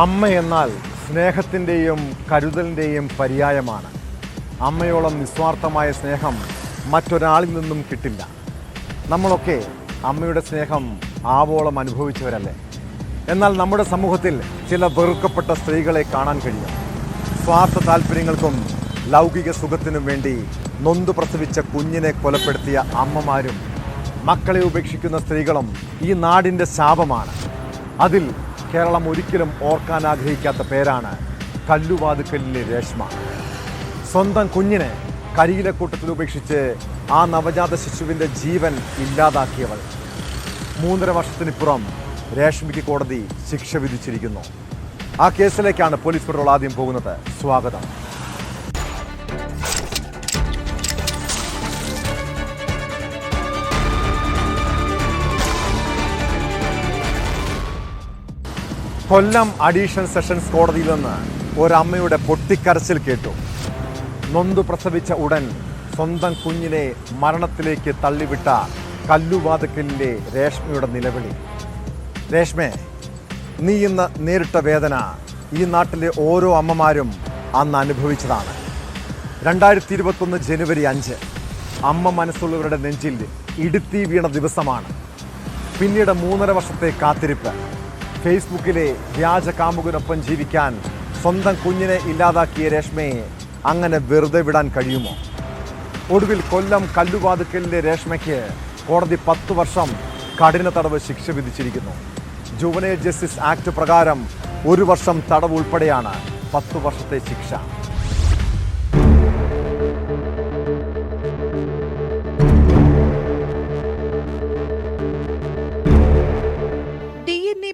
അമ്മ എന്നാൽ സ്നേഹത്തിന്റെയും കരുതലിന്റെയും പര്യായമാണ്. അമ്മയോളം നിസ്വാർത്ഥമായ സ്നേഹം മറ്റൊരാളിൽ നിന്നും കിട്ടില്ല. നമ്മളൊക്കെ അമ്മയുടെ സ്നേഹം ആവോളം അനുഭവിച്ചവരല്ലേ? എന്നാൽ നമ്മുടെ സമൂഹത്തിൽ ചില വെറുക്കപ്പെട്ട സ്ത്രീകളെ കാണാൻ കഴിയും. സ്വാർത്ഥ താല്പര്യങ്ങൾക്കും ലൗകിക സുഖത്തിനും വേണ്ടി നൊന്തു പ്രസവിച്ച കുഞ്ഞിനെ കൊലപ്പെടുത്തിയ അമ്മമാരും മക്കളെ ഉപേക്ഷിക്കുന്ന സ്ത്രീകളും ഈ നാടിന്റെ ശാപമാണ്. അതിൽ കേരളം ഒരിക്കലും ഓർക്കാൻ ആഗ്രഹിക്കാത്ത പേരാണ് കല്ലുവാതുക്കലിലെ രേഷ്മ. സ്വന്തം കുഞ്ഞിനെ കരിയിലക്കൂട്ടത്തിൽ ഉപേക്ഷിച്ച് ആ നവജാത ശിശുവിന്റെ ജീവൻ ഇല്ലാതാക്കിയവൾ. മൂന്നര വർഷത്തിനിപ്പുറം രേഷ്മയ്ക്ക് കോടതി ശിക്ഷ വിധിച്ചിരിക്കുന്നു. ആ കേസിലേക്കാണ് പോലീസ് പെട്രോൾ ആദ്യം പോകുന്നത്. സ്വാഗതം. കൊല്ലം അഡീഷണൽ സെഷൻസ് കോടതിയിൽ നിന്ന് ഒരമ്മയുടെ പൊട്ടിക്കരച്ചിൽ കേട്ടു. നൊന്തു പ്രസവിച്ച ഉടൻ സ്വന്തം കുഞ്ഞിനെ മരണത്തിലേക്ക് തള്ളിവിട്ട കല്ലുവാതുക്കലിലെ രേഷ്മയുടെ നിലവിളി. രേഷ്മേ നീ ഇന്ന് നേരിട്ട വേദന ഈ നാട്ടിലെ ഓരോ അമ്മമാരും അന്ന് അനുഭവിച്ചതാണ്. രണ്ടായിരത്തി ഇരുപത്തൊന്ന് ജനുവരി അഞ്ച് അമ്മ മനസ്സുള്ളവരുടെ നെഞ്ചിൽ ഇടുത്തി വീണ ദിവസമാണ്. പിന്നീട് മൂന്നര വർഷത്തെ കാത്തിരിപ്പ്. ഫേസ്ബുക്കിലെ വ്യാജ കാമുകനൊപ്പം ജീവിക്കാൻ സ്വന്തം കുഞ്ഞിനെ ഇല്ലാതാക്കിയ രേഷ്മയെ അങ്ങനെ വെറുതെ വിടാൻ കഴിയുമോ? ഒടുവിൽ കൊല്ലം കല്ലുവാതുക്കലിലെ രേഷ്മയ്ക്ക് കോടതി പത്ത് വർഷം കഠിന തടവ് ശിക്ഷ വിധിച്ചിരിക്കുന്നു. ജുവനൈൽ ജസ്റ്റിസ് ആക്ട് പ്രകാരം ഒരു വർഷം തടവ് ഉൾപ്പെടെയാണ് പത്തു വർഷത്തെ ശിക്ഷ.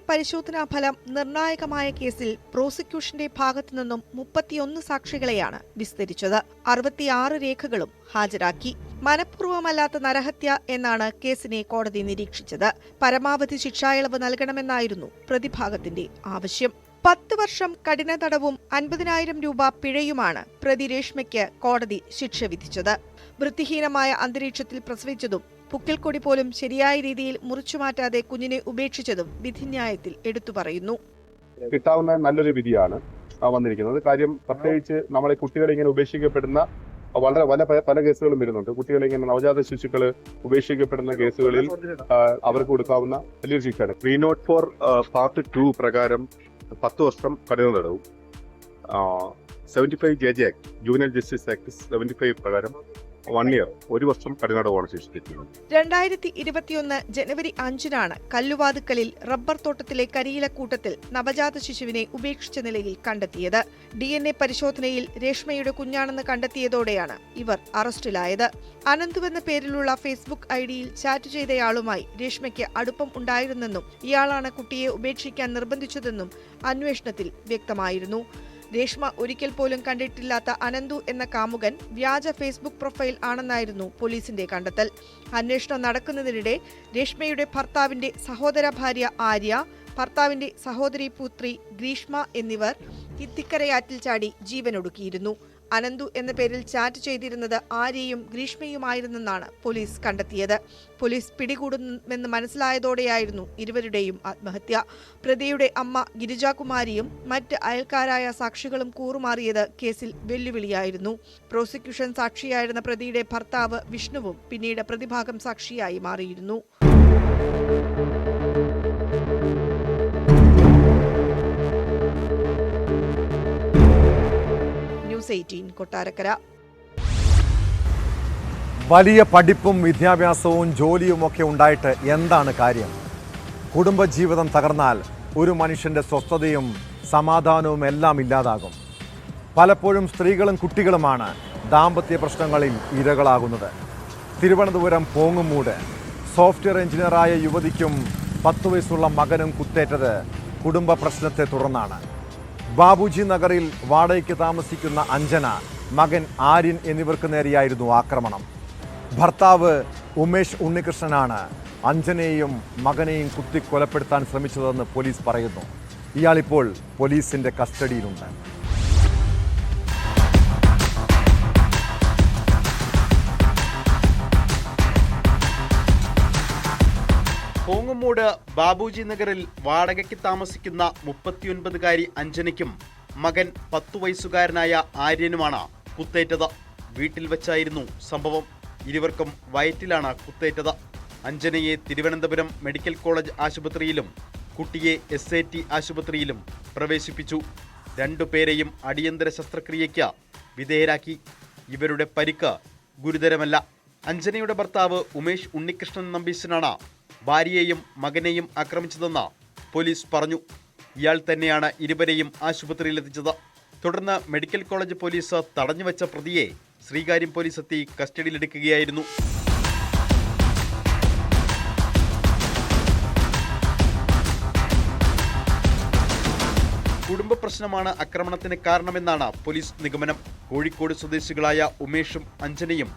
പരിശോധനാ ഫലം നിർണായകമായ കേസിൽ പ്രോസിക്യൂഷന്റെ ഭാഗത്തു നിന്നും മുപ്പത്തിയൊന്ന് സാക്ഷികളെയാണ് വിസ്തരിച്ചത്. അറുപത്തിയാറ് രേഖകളും ഹാജരാക്കി. മനഃപൂർവമല്ലാത്ത നരഹത്യ എന്നാണ് കേസിനെ കോടതി നിരീക്ഷിച്ചത്. പരമാവധി ശിക്ഷായിളവ് നൽകണമെന്നായിരുന്നു പ്രതിഭാഗത്തിന്റെ ആവശ്യം. പത്ത് വർഷം കഠിന തടവും അൻപതിനായിരം രൂപ പിഴയുമാണ് പ്രതി രേഷ്മയ്ക്ക് കോടതി ശിക്ഷ വിധിച്ചത്. വൃത്തിഹീനമായ അന്തരീക്ഷത്തിൽ പ്രസവിച്ചതും പുക്കിൽക്കൊടി പോലും ശരിയായ രീതിയിൽ മുറിച്ചു മാറ്റാതെ കുഞ്ഞിനെ ഉപേക്ഷിച്ചതും വിധിന്യായത്തിൽ എടുത്തു പറയുന്നു. കിട്ടാവുന്ന നല്ലൊരു വിധിയാണ് ആ വന്നിരിക്കുന്നത്. കാര്യം പ്രത്യേകിച്ച് നമ്മളെ കുട്ടികളെ ഇങ്ങനെ ഉപേക്ഷിക്കപ്പെടുന്ന വളരെ പല പല- കേസുകളും വരുന്നുണ്ട്. കുട്ടികളെ ഇങ്ങനെ നവജാത ശിശുക്കൾ ഉപേക്ഷിക്കപ്പെടുന്ന കേസുകളിൽ അവർക്ക് കൊടുക്കാവുന്ന വലിയൊരു ശിക്ഷയാണ്. Three naught four part two പ്രകാരം പത്ത് വർഷം കഠിന തടവും. Seventy five J J act junior justice act seventy five പ്രകാരം വൺ ഇയർ ഒരു വർഷം ശിക്ഷിച്ചിരിക്കുന്നത് രണ്ടായിരത്തി ഇരുപത്തിയൊന്ന് ജനുവരി അഞ്ചിനാണ് കല്ലുവാതുക്കലിൽ റബ്ബർ തോട്ടത്തിലെ കരിയിലക്കൂട്ടത്തിൽ നവജാത ശിശുവിനെ ഉപേക്ഷിച്ച നിലയിൽ കണ്ടെത്തിയത്. ഡി എൻ എ പരിശോധനയിൽ രേഷ്മയുടെ കുഞ്ഞാണെന്ന് കണ്ടെത്തിയതോടെയാണ് ഇവർ അറസ്റ്റിലായത്. അനന്തു എന്ന പേരിലുള്ള ഫേസ്ബുക്ക് ഐഡിയിൽ ചാറ്റ് ചെയ്തയാളുമായി രേഷ്മയ്ക്ക് അടുപ്പം ഉണ്ടായിരുന്നെന്നും ഇയാളാണ് കുട്ടിയെ ഉപേക്ഷിക്കാൻ നിർബന്ധിച്ചതെന്നും അന്വേഷണത്തിൽ വ്യക്തമായിരുന്നു. രേഷ്മ ഒരിക്കൽ പോലും കണ്ടിട്ടില്ലാത്ത അനന്തു എന്ന കാമുകൻ വ്യാജ ഫേസ്ബുക്ക് പ്രൊഫൈൽ ആണെന്നായിരുന്നു പോലീസിന്റെ കണ്ടെത്തൽ. അന്വേഷണം നടക്കുന്നതിനിടെ രേഷ്മയുടെ ഭർത്താവിന്റെ സഹോദര ഭാര്യ ആര്യ ഭർത്താവിന്റെ സഹോദരി പുത്രി ഗ്രീഷ്മ എന്നിവർ ഇത്തിക്കരയാറ്റിൽ ചാടി ജീവനൊടുക്കിയിരുന്നു. അനന്തു എന്ന പേരിൽ ചാറ്റ് ചെയ്തിരുന്നത് ആര്യയും ഗ്രീഷ്മയുമായിരുന്നെന്നാണ് പോലീസ് കണ്ടെത്തിയത്. പോലീസ് പിടികൂടുമെന്ന് മനസ്സിലായതോടെയായിരുന്നു ഇരുവരുടെയും ആത്മഹത്യ. പ്രതിയുടെ അമ്മ ഗിരിജാകുമാരിയും മറ്റ് അയൽക്കാരായ സാക്ഷികളും കൂറുമാറിയത് കേസിൽ വെല്ലുവിളിയായിരുന്നു. പ്രോസിക്യൂഷൻ സാക്ഷിയായിരുന്ന പ്രതിയുടെ ഭർത്താവ് വിഷ്ണുവും പിന്നീട് പ്രതിഭാഗം സാക്ഷിയായി മാറിയിരുന്നു. എയ്റ്റീൻ കൊട്ടാരക്കര. വലിയ പഠിപ്പും വിദ്യാഭ്യാസവും ജോലിയും ഒക്കെ ഉണ്ടായിട്ട് എന്താണ് കാര്യം? കുടുംബജീവിതം തകർന്നാൽ ഒരു മനുഷ്യന്റെ സ്വസ്ഥതയും സമാധാനവും എല്ലാം ഇല്ലാതാകും. പലപ്പോഴും സ്ത്രീകളും കുട്ടികളുമാണ് ദാമ്പത്യ പ്രശ്നങ്ങളിൽ ഇരകളാകുന്നത്. തിരുവനന്തപുരം പോങ്ങുമൂട് സോഫ്റ്റ്വെയർ എഞ്ചിനീയറായ യുവതിക്കും പത്ത് വയസ്സുള്ള മകനും കുത്തേറ്റത് കുടുംബ പ്രശ്നത്തെ തുടർന്നാണ്. ബാബുജി നഗറിൽ വാടകയ്ക്ക് താമസിക്കുന്ന അഞ്ജന മകൻ ആര്യൻ എന്നിവർക്ക് നേരെയായിരുന്നു ആക്രമണം. ഭർത്താവ് ഉമേഷ് ഉണ്ണികൃഷ്ണനാണ് അഞ്ജനയെയും മകനെയും കുത്തി കൊലപ്പെടുത്താൻ ശ്രമിച്ചതെന്ന് പോലീസ് പറയുന്നു. ഇയാളിപ്പോൾ പോലീസിന്റെ കസ്റ്റഡിയിലുണ്ട്. കോങ്ങും കുന്നമ്മൂട് ബാബുജി നഗറിൽ വാടകയ്ക്ക് താമസിക്കുന്ന മുപ്പത്തിയൊൻപതുകാരി അഞ്ജനയ്ക്കും മകൻ പത്തു വയസ്സുകാരനായ ആര്യനുമാണ് കുത്തേറ്റത്. വീട്ടിൽ വെച്ചായിരുന്നു സംഭവം. ഇരുവർക്കും വയറ്റിലാണ് കുത്തേറ്റത്. അഞ്ജനയെ തിരുവനന്തപുരം മെഡിക്കൽ കോളേജ് ആശുപത്രിയിലും കുട്ടിയെ എസ് ഐ ടി ആശുപത്രിയിലും പ്രവേശിപ്പിച്ചു. രണ്ടുപേരെയും അടിയന്തര ശസ്ത്രക്രിയയ്ക്ക് വിധേയരാക്കി. ഇവരുടെ പരിക്ക് ഗുരുതരമല്ല. അഞ്ജനയുടെ ഭർത്താവ് ഉമേഷ് ഉണ്ണികൃഷ്ണൻ നമ്പീശനാണ് ഭാര്യയെയും മകനെയും ആക്രമിച്ചതെന്ന് പോലീസ് പറഞ്ഞു. ഇയാൾ തന്നെയാണ് ഇരുവരെയും ആശുപത്രിയിലെത്തിച്ചത്. തുടർന്ന് മെഡിക്കൽ കോളേജ് പോലീസ് തടഞ്ഞുവെച്ച പ്രതിയെ ശ്രീകാര്യം പോലീസ് എത്തി കസ്റ്റഡിയിലെടുക്കുകയായിരുന്നു. കുടുംബ പ്രശ്നമാണ് ആക്രമണത്തിന് കാരണമെന്നാണ് പോലീസ് നിഗമനം. കോഴിക്കോട് സ്വദേശികളായ ഉമേഷും അഞ്ജനയും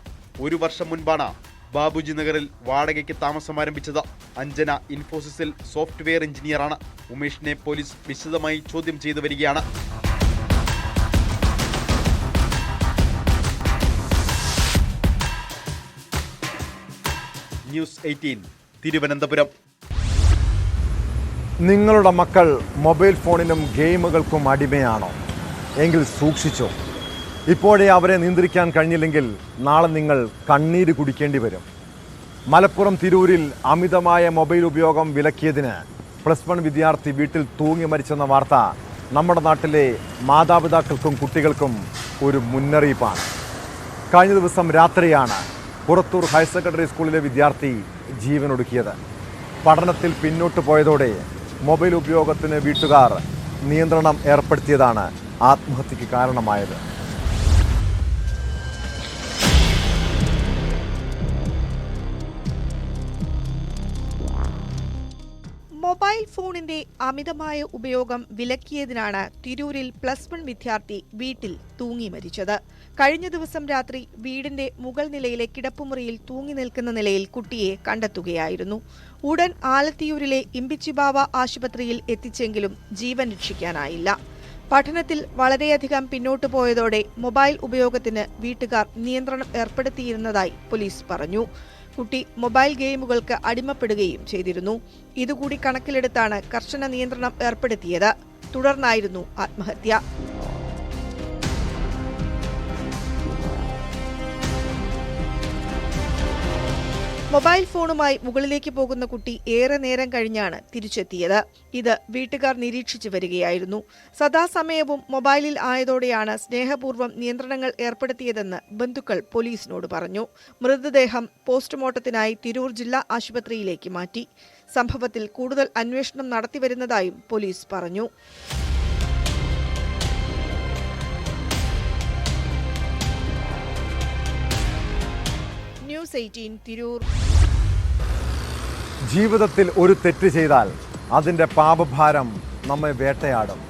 ഒരു വർഷം മുൻപാണ് ബാബുജി നഗറിൽ വാടകയ്ക്ക് താമസം ആരംഭിച്ചത് അഞ്ജന ഇൻഫോസിസിൽ സോഫ്റ്റ്വെയർ എഞ്ചിനീയറാണ്. ഉമേഷിനെ പോലീസ് വിശദമായി ചോദ്യം ചെയ്തു വരികയാണ്. News eighteen Thiruvananthapuram. നിങ്ങളുടെ മക്കൾ മൊബൈൽ ഫോണിനും ഗെയിമുകൾക്കും അടിമയാണോ? എങ്കിൽ സൂക്ഷിച്ചോ. ഇപ്പോഴേ അവരെ നിയന്ത്രിക്കാൻ കഴിഞ്ഞില്ലെങ്കിൽ നാളെ നിങ്ങൾ കണ്ണീര് കുടിക്കേണ്ടി വരും. മലപ്പുറം തിരൂരിൽ അമിതമായ മൊബൈൽ ഉപയോഗം വിലക്കിയതിന് പ്ലസ് വൺ വിദ്യാർത്ഥി വീട്ടിൽ തൂങ്ങി മരിച്ചെന്ന വാർത്ത നമ്മുടെ നാട്ടിലെ മാതാപിതാക്കൾക്കും കുട്ടികൾക്കും ഒരു മുന്നറിയിപ്പാണ്. കഴിഞ്ഞ ദിവസം രാത്രിയാണ് പുറത്തൂർ ഹയർ സെക്കൻഡറി സ്കൂളിലെ വിദ്യാർത്ഥി ജീവനൊടുക്കിയത്. പഠനത്തിൽ പിന്നോട്ട് പോയതോടെ മൊബൈൽ ഉപയോഗത്തിന് വീട്ടുകാർ നിയന്ത്രണം ഏർപ്പെടുത്തിയതാണ് ആത്മഹത്യക്ക് കാരണമായത്. മൊബൈൽ ഫോണിന്റെ അമിതമായ ഉപയോഗം വിലക്കിയതിനാണ് തിരൂരിൽ പ്ലസ് വൺ വിദ്യാർത്ഥി വീട്ടിൽ തൂങ്ങി മരിച്ചത്. കഴിഞ്ഞ ദിവസം രാത്രി വീടിന്റെ മുകൾ നിലയിലെ കിടപ്പുമുറിയിൽ തൂങ്ങി നിൽക്കുന്ന നിലയിൽ കുട്ടിയെ കണ്ടെത്തുകയായിരുന്നു. ഉടൻ ആലത്തിയൂരിലെ ഇമ്പിച്ചിബാവ ആശുപത്രിയിൽ എത്തിച്ചെങ്കിലും ജീവൻ രക്ഷിക്കാനായില്ല. പഠനത്തിൽ വളരെയധികം പിന്നോട്ട് പോയതോടെ മൊബൈൽ ഉപയോഗത്തിന് വീട്ടുകാർ നിയന്ത്രണം ഏർപ്പെടുത്തിയിരുന്നതായി പോലീസ് പറഞ്ഞു. കുട്ടി മൊബൈൽ ഗെയിമുകൾക്ക് അടിമപ്പെടുകയും ചെയ്തിരുന്നു. ഇതുകൂടി കണക്കിലെടുത്താണ് കർശന നിയന്ത്രണം ഏർപ്പെടുത്തിയത്. തുടർന്നായിരുന്നു ആത്മഹത്യ. മൊബൈൽ ഫോണുമായി മുകളിലേക്ക് പോകുന്ന കുട്ടി ഏറെ നേരം കഴിഞ്ഞാണ് തിരിച്ചെത്തിയത്. ഇത് വീട്ടുകാർ നിരീക്ഷിച്ചു വരികയായിരുന്നു. സദാസമയവും മൊബൈലിൽ ആയതോടെയാണ് സ്നേഹപൂർവം നിയന്ത്രണങ്ങൾ ഏർപ്പെടുത്തിയതെന്ന് ബന്ധുക്കൾ പോലീസിനോട് പറഞ്ഞു. മൃതദേഹം പോസ്റ്റ്മോർട്ടത്തിനായി തിരൂർ ജില്ലാ ആശുപത്രിയിലേക്ക് മാറ്റി. സംഭവത്തിൽ കൂടുതൽ അന്വേഷണം നടത്തിവരുന്നതായും പോലീസ് പറഞ്ഞു. News eighteen Tirur. ജീവിതത്തിൽ ഒരു തെറ്റ് ചെയ്താൽ അതിന്റെ പാപഭാരം നമ്മെ വേട്ടയാടും.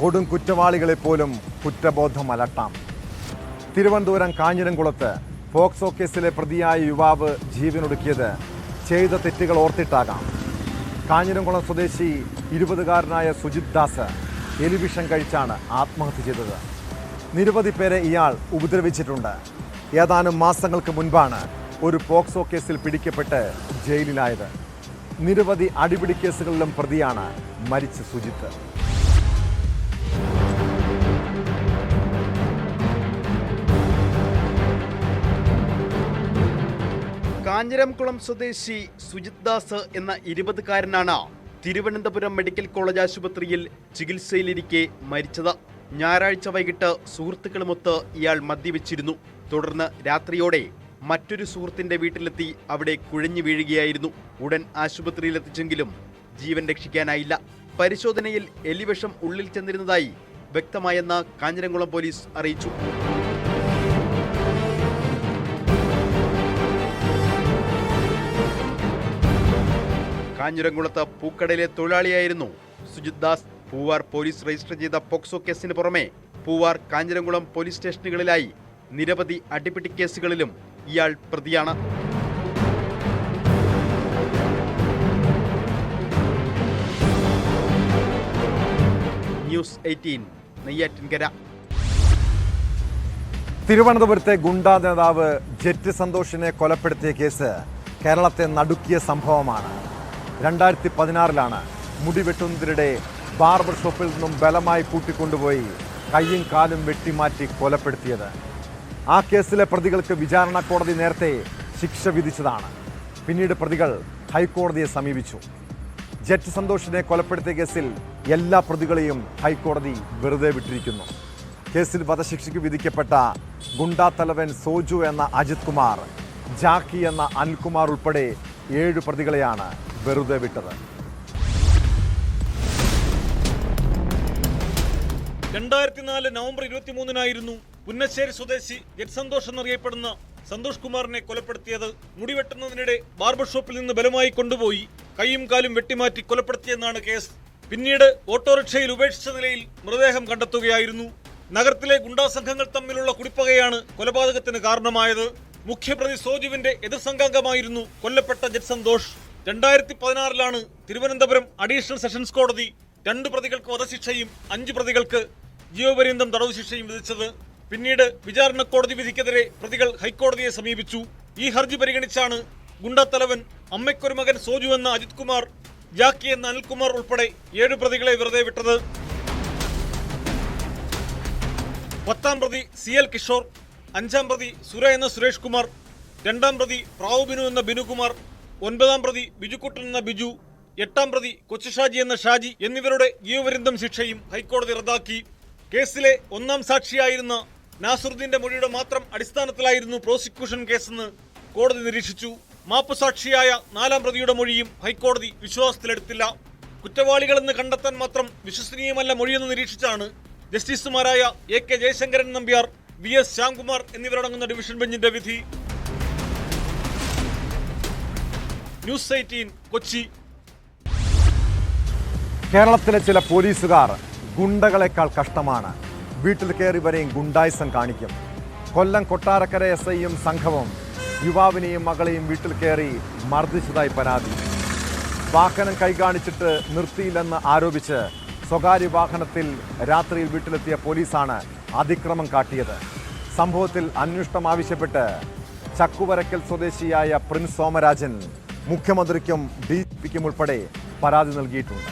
കൊടും കുറ്റവാളികളെ പോലും കുറ്റബോധം അലട്ടാം തിരുവനന്തപുരം കാഞ്ഞിരംകുളത്ത് പോക്സോ കേസിലെ പ്രതിയായ യുവാവ് ജീവനൊടുക്കിയത് ചെയ്ത തെറ്റുകൾ ഓർത്തിട്ടാകാം. കാഞ്ഞിരംകുളം സ്വദേശി ഇരുപതുകാരനായ സുജിത് ദാസ് എലിവിഷം കഴിച്ചാണ് ആത്മഹത്യ ചെയ്തത്. നിരവധി പേരെ ഇയാൾ ഉപദ്രവിച്ചിട്ടുണ്ട്. ഏതാനും മാസങ്ങൾക്ക് മുൻപാണ് ഒരു പോക്സോ കേസിൽ പിടിക്കപ്പെട്ട് ജയിലിലായത്. നിരവധി അടിപിടി കേസുകളിലും പ്രതിയാണ് മരിച്ച സുജിത്ത്. കാഞ്ഞിരംകുളം സ്വദേശി സുജിത് ദാസ് എന്ന ഇരുപതുകാരനാണ് തിരുവനന്തപുരം മെഡിക്കൽ കോളേജ് ആശുപത്രിയിൽ ചികിത്സയിലിരിക്കെ മരിച്ചത്. ഞായറാഴ്ച വൈകിട്ട് സുഹൃത്തുക്കളുമൊത്ത് ഇയാൾ മദ്യവെച്ചിരുന്നു തുടർന്ന് രാത്രിയോടെ മറ്റൊരു സുഹൃത്തിന്റെ വീട്ടിലെത്തി അവിടെ കുഴഞ്ഞു വീഴുകയായിരുന്നു. ഉടൻ ആശുപത്രിയിലെത്തിച്ചെങ്കിലും ജീവൻ രക്ഷിക്കാനായില്ല. പരിശോധനയിൽ എലിവിഷം ഉള്ളിൽ ചെന്നിരുന്നതായി വ്യക്തമായെന്ന് കാഞ്ഞിരംകുളം പോലീസ് അറിയിച്ചു. കാഞ്ഞിരംകുളത്ത് പൂക്കടയിലെ തൊഴിലാളിയായിരുന്നു സുജിത് ദാസ്. പൂവാർ പോലീസ് രജിസ്റ്റർ ചെയ്ത പോക്സോ കേസിന് പുറമെ പൂവാർ കാഞ്ഞിരംകുളം പോലീസ് സ്റ്റേഷനുകളിലായി നിരവധി അടിപിടി കേസുകളിലും ഇയാൾ പ്രതിയാണ്. News eighteen Neyyattinkara. തിരുവനന്തപുരത്തെ ഗുണ്ടാ നേതാവ് ജെറ്റ് സന്തോഷിനെ കൊലപ്പെടുത്തിയ കേസ് കേരളത്തെ നടുക്കിയ സംഭവമാണ്. രണ്ടായിരത്തി പതിനാറിലാണ് മുടി വെട്ടുന്നതിനിടെ ബാർബർ ഷോപ്പിൽ നിന്നും ബലമായി കൂട്ടിക്കൊണ്ടുപോയി കൈയും കാലും വെട്ടിമാറ്റി കൊലപ്പെടുത്തിയത്. ആ കേസിലെ പ്രതികൾക്ക് വിചാരണ കോടതി നേരത്തെ ശിക്ഷ വിധിച്ചതാണ്. പിന്നീട് പ്രതികൾ ഹൈക്കോടതിയെ സമീപിച്ചു. ജഡ്ജ് സന്തോഷിനെ കൊലപ്പെടുത്തിയ കേസിൽ എല്ലാ പ്രതികളെയും ഹൈക്കോടതി വെറുതെ വിട്ടിരിക്കുന്നു. കേസിൽ വധശിക്ഷയ്ക്ക് വിധിക്കപ്പെട്ട ഗുണ്ടാ തലവൻ സോജു എന്ന അജിത് കുമാർ ജാക്കി എന്ന അനിൽകുമാർ ഉൾപ്പെടെ ഏഴ് പ്രതികളെയാണ് വെറുതെ വിട്ടത്. രണ്ടായിരത്തി നാല് നവംബർ ഇരുപത്തിമൂന്നിനായിരുന്നു പുന്നശ്ശേരി സ്വദേശി ജഡ് സന്തോഷ് എന്നറിയപ്പെടുന്ന സന്തോഷ് കുമാറിനെ കൊലപ്പെടുത്തിയത് മുടിവെട്ടുന്നതിനിടെ ബാർബർ ഷോപ്പിൽ നിന്ന് ബലമായി കൊണ്ടുപോയി കൈയും കാലും വെട്ടിമാറ്റി കൊലപ്പെടുത്തിയെന്നാണ് കേസ്. പിന്നീട് ഓട്ടോറിക്ഷയിൽ ഉപേക്ഷിച്ച നിലയിൽ മൃതദേഹം കണ്ടെത്തുകയായിരുന്നു. നഗരത്തിലെ ഗുണ്ടാസംഘങ്ങൾ തമ്മിലുള്ള കുടിപ്പകയാണ് കൊലപാതകത്തിന് കാരണമായത്. മുഖ്യപ്രതി സോജുവിന്റെ എതിർ സംഘാംഗമായിരുന്നു കൊല്ലപ്പെട്ട ജഡ് സന്തോഷ് രണ്ടായിരത്തി പതിനാറിലാണ് തിരുവനന്തപുരം അഡീഷണൽ സെഷൻസ് കോടതി രണ്ട് പ്രതികൾക്ക് വധശിക്ഷയും അഞ്ച് പ്രതികൾക്ക് ജീവപര്യന്തം തടവ് ശിക്ഷയും വിധിച്ചത്. പിന്നീട് വിചാരണ കോടതി വിധിക്കെതിരെ പ്രതികൾ ഹൈക്കോടതിയെ സമീപിച്ചു. ഈ ഹർജി പരിഗണിച്ചാണ് ഗുണ്ടത്തലവൻ അമ്മയ്ക്കൊരു മകൻ സോജു എന്ന അജിത് കുമാർ ജാക്കി എന്ന അനിൽകുമാർ ഉൾപ്പെടെ ഏഴ് പ്രതികളെ വെറുതെ വിട്ടത്. പത്താം പ്രതി സി എൽ കിഷോർ അഞ്ചാം പ്രതി സുര എന്ന സുരേഷ് കുമാർ രണ്ടാം പ്രതി പ്രാവു ബിനു എന്ന ബിനുകുമാർ ഒൻപതാം പ്രതി ബിജുക്കുട്ടൻ എന്ന ബിജു എട്ടാം പ്രതി കൊച്ചു ഷാജി എന്ന ഷാജി എന്നിവരുടെ ജീവപര്യന്തം ശിക്ഷയും ഹൈക്കോടതി റദ്ദാക്കി. കേസിലെ ഒന്നാം സാക്ഷിയായിരുന്ന നാസറുദ്ദീന്റെ മൊഴിയുടെ മാത്രം അടിസ്ഥാനത്തിലായിരുന്നു പ്രോസിക്യൂഷൻ കേസെന്ന് കോടതി നിരീക്ഷിച്ചു. മാപ്പുസാക്ഷിയായ നാലാം പ്രതിയുടെ മൊഴിയും ഹൈക്കോടതി വിശ്വാസത്തിലെടുത്തില്ല. കുറ്റവാളികളെന്ന് കണ്ടെത്താൻ മാത്രം വിശ്വസനീയമല്ല മൊഴിയെന്ന് നിരീക്ഷിച്ചാണ് ജസ്റ്റിസുമാരായ A K Jayasankaran Nambiar V S Shyamkumar എന്നിവരടങ്ങുന്ന ഡിവിഷൻ ബെഞ്ചിന്റെ വിധി. News eighteen Kochi. കേരളത്തിലെ ചില പോലീസുകാർ ഗുണ്ടകളെക്കാൾ കഷ്ടമാണ്. വീട്ടിൽ കയറി വരെയും ഗുണ്ടായിസം കാണിക്കും. കൊല്ലം കൊട്ടാരക്കര എസ് ഐയും സംഘവും യുവാവിനെയും മകളെയും വീട്ടിൽ കയറി മർദ്ദിച്ചതായി പരാതി. വാഹനം കൈകാണിച്ചിട്ട് നിർത്തിയില്ലെന്ന് ആരോപിച്ച് സ്വകാര്യ വാഹനത്തിൽ രാത്രിയിൽ വീട്ടിലെത്തിയ പോലീസാണ് അതിക്രമം കാട്ടിയത്. സംഭവത്തിൽ അന്വേഷണം ആവശ്യപ്പെട്ട് ചക്കുവരക്കൽ സ്വദേശിയായ പ്രിൻസ് സോമരാജൻ മുഖ്യമന്ത്രിക്കും ഡി പിക്കും ഉൾപ്പെടെ പരാതി നൽകിയിട്ടുണ്ട്.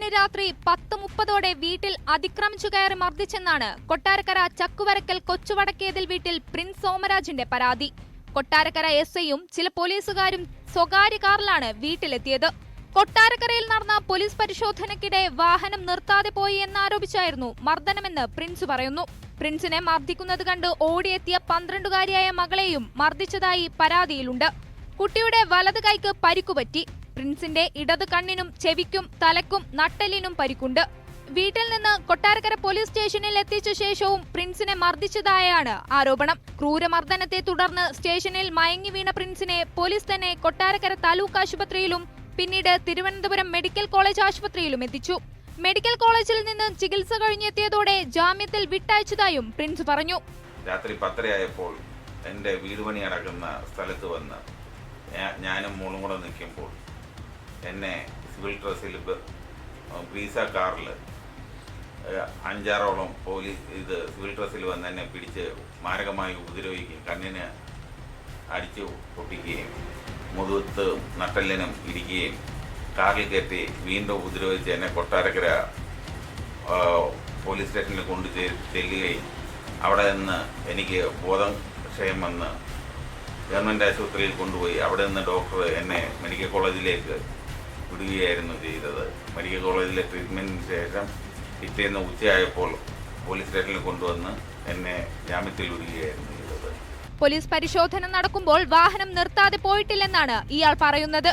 മുപ്പത്തിയൊന്നിന് രാത്രി പത്ത് മുപ്പതോടെ വീട്ടിൽ അതിക്രമിച്ചു കയറി മർദ്ദിച്ചെന്നാണ് കൊട്ടാരക്കര ചക്കുവരക്കൽ കൊച്ചുവടക്കേതിൽ വീട്ടിൽ പ്രിൻസ് സോമരാജിന്റെ പരാതി. കൊട്ടാരക്കര എസ് ഐയും ചില പോലീസുകാരും സ്വകാര്യ കാറിലാണ് വീട്ടിലെത്തിയത്. കൊട്ടാരക്കരയിൽ നടന്ന പോലീസ് പരിശോധനയ്ക്കിടെ വാഹനം നിർത്താതെ പോയി എന്നാരോപിച്ചായിരുന്നു മർദ്ദനമെന്ന് പ്രിൻസ് പറയുന്നു. പ്രിൻസിനെ മർദ്ദിക്കുന്നത് കണ്ട് ഓടിയെത്തിയ പന്ത്രണ്ടുകാരിയായ മകളെയും മർദ്ദിച്ചതായി പരാതിയിലുണ്ട്. കുട്ടിയുടെ വലത് കൈക്ക് പരിക്കുപറ്റി പ്രിൻസിന്റെ ഇടതു കണ്ണിനും ചെവിക്കും തലക്കും നട്ടലിനും പരിക്കുണ്ട്. വീട്ടിൽ നിന്ന് കൊട്ടാരക്കര പോലീസ് സ്റ്റേഷനിൽ എത്തിച്ച ശേഷവും പ്രിൻസിനെ മർദ്ദിച്ചതായാണ് ആരോപണം. ക്രൂരമർദ്ദനത്തെ തുടർന്ന് സ്റ്റേഷനിൽ മയങ്ങി വീണ പ്രിൻസിനെ പോലീസ് തന്നെ കൊട്ടാരക്കര താലൂക്ക് ആശുപത്രിയിലും പിന്നീട് തിരുവനന്തപുരം മെഡിക്കൽ കോളേജ് ആശുപത്രിയിലും എത്തിച്ചു. മെഡിക്കൽ കോളേജിൽ നിന്ന് ചികിത്സ കഴിഞ്ഞെത്തിയതോടെ ജാമ്യത്തിൽ വിട്ടയച്ചതായും പ്രിൻസ് പറഞ്ഞു. രാത്രി പത്തരയായപ്പോൾ എന്റെ വീടുപണി അടക്കുന്ന സ്ഥലത്ത് വന്ന് ഞാനും മോളും കൂടെ നിൽക്കുമ്പോൾ എന്നെ സിവിൽ ഡ്രസ്സിൽ ബ്രീസ കാറിൽ അഞ്ചാറോളം പോലീസ് ഇത് സിവിൽ ഡ്രസ്സിൽ വന്ന് എന്നെ പിടിച്ച് മാരകമായി ഉപദ്രവിക്കുകയും കണ്ണിന് അടിച്ച് പൊട്ടിക്കുകയും മുതുത്ത് നട്ടലിനും ഇരിക്കുകയും കാറിൽ കയറ്റി വീണ്ടും ഉപദ്രവിച്ച് എന്നെ കൊട്ടാരക്കര പോലീസ് സ്റ്റേഷനിൽ കൊണ്ടു ചെല്ലുകയും അവിടെ നിന്ന് എനിക്ക് ബോധം ക്ഷയം വന്ന് ഗവൺമെന്റ് ആശുപത്രിയിൽ കൊണ്ടുപോയി. അവിടെ നിന്ന് ഡോക്ടർ എന്നെ മെഡിക്കൽ കോളേജിലേക്ക് വിടുകയായിരുന്നു ചെയ്തത്. മെഡിക്കൽ കോളേജിലെ ട്രീറ്റ്മെന്റിന് ശേഷം പിറ്റേന്ന് ഉച്ചയായപ്പോൾ പോലീസ് സ്റ്റേഷനിൽ കൊണ്ടുവന്ന് എന്നെ ജാമ്യത്തിൽ വിടുകയായിരുന്നു ചെയ്തത്. പോലീസ് പരിശോധന നടക്കുമ്പോൾ വാഹനം നിർത്താതെ പോയിട്ടില്ലെന്നാണ് ഇയാൾ പറയുന്നത്.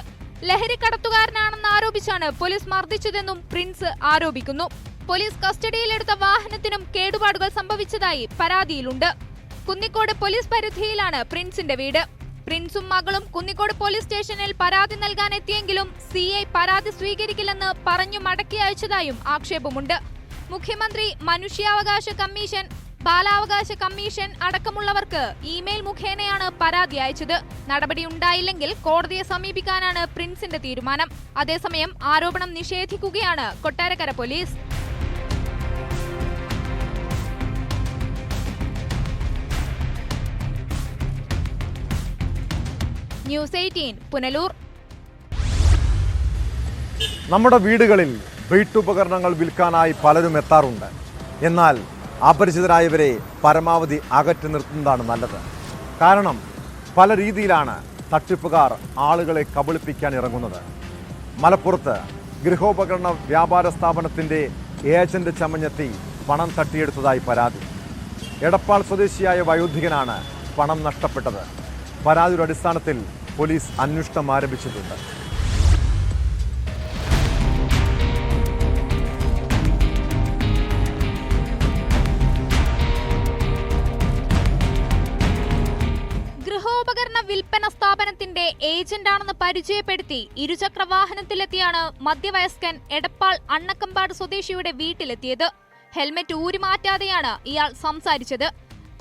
ലഹരി കടത്തുകാരനാണെന്ന് ആരോപിച്ചാണ് പോലീസ് മർദ്ദിച്ചതെന്നും പ്രിൻസ് ആരോപിക്കുന്നു. പോലീസ് കസ്റ്റഡിയിലെടുത്ത വാഹനത്തിനും കേടുപാടുകൾ സംഭവിച്ചതായി പരാതിയിലുണ്ട്. കുന്നിക്കോട് പോലീസ് പരിധിയിലാണ് പ്രിൻസിന്റെ വീട്. പ്രിൻസും മകളും കുന്നിക്കോട് പോലീസ് സ്റ്റേഷനിൽ പരാതി നൽകാൻ എത്തിയെങ്കിലും സി ഐ പരാതി സ്വീകരിക്കില്ലെന്ന് പറഞ്ഞു മടക്കി അയച്ചതായും ആക്ഷേപമുണ്ട്. മുഖ്യമന്ത്രി മനുഷ്യാവകാശ കമ്മീഷൻ ബാലാവകാശ കമ്മീഷൻ അടക്കമുള്ളവർക്ക് ഇമെയിൽ മുഖേനയാണ് പരാതി അയച്ചത്. നടപടി ഉണ്ടായില്ലെങ്കിൽ കോടതിയെ സമീപിക്കാനാണ് പ്രിൻസിന്റെ തീരുമാനം. അതേസമയം ആരോപണം നിഷേധിക്കുകയാണ് Kottarakkara police. News eighteen Punalur. നമ്മുടെ വീടുകളിൽ വീട്ടുപകരണങ്ങൾ വിൽക്കാനായി പലരും എത്താറുണ്ട്. എന്നാൽ അപരിചിതരായവരെ പരമാവധി അകറ്റി നിർത്തുന്നതാണ് നല്ലത്. കാരണം പല രീതിയിലാണ് തട്ടിപ്പുകാർ ആളുകളെ കബളിപ്പിക്കാൻ ഇറങ്ങുന്നത്. മലപ്പുറത്ത് ഗൃഹോപകരണ വ്യാപാര സ്ഥാപനത്തിന്റെ ഏജന്റ് ചമഞ്ഞെത്തി പണം തട്ടിയെടുത്തതായി പരാതി. എടപ്പാൾ സ്വദേശിയായ വയോധികനാണ് പണം നഷ്ടപ്പെട്ടത്. പരാതിയുടെ അടിസ്ഥാനത്തിൽ പോലീസ് അന്വേഷണം ആരംഭിച്ചിട്ടുണ്ട്. ഗൃഹോപകരണ വിൽപ്പന സ്ഥാപനത്തിന്റെ ഏജന്റാണെന്ന് പരിചയപ്പെടുത്തി ഇരുചക്ര വാഹനത്തിലെത്തിയാണ് മധ്യവയസ്കൻ എടപ്പാൾ അണ്ണക്കമ്പാട് സ്വദേശിയുടെ വീട്ടിലെത്തിയത്. ഹെൽമറ്റ് ഊരിമാറ്റാതെയാണ് ഇയാൾ സംസാരിച്ചത്.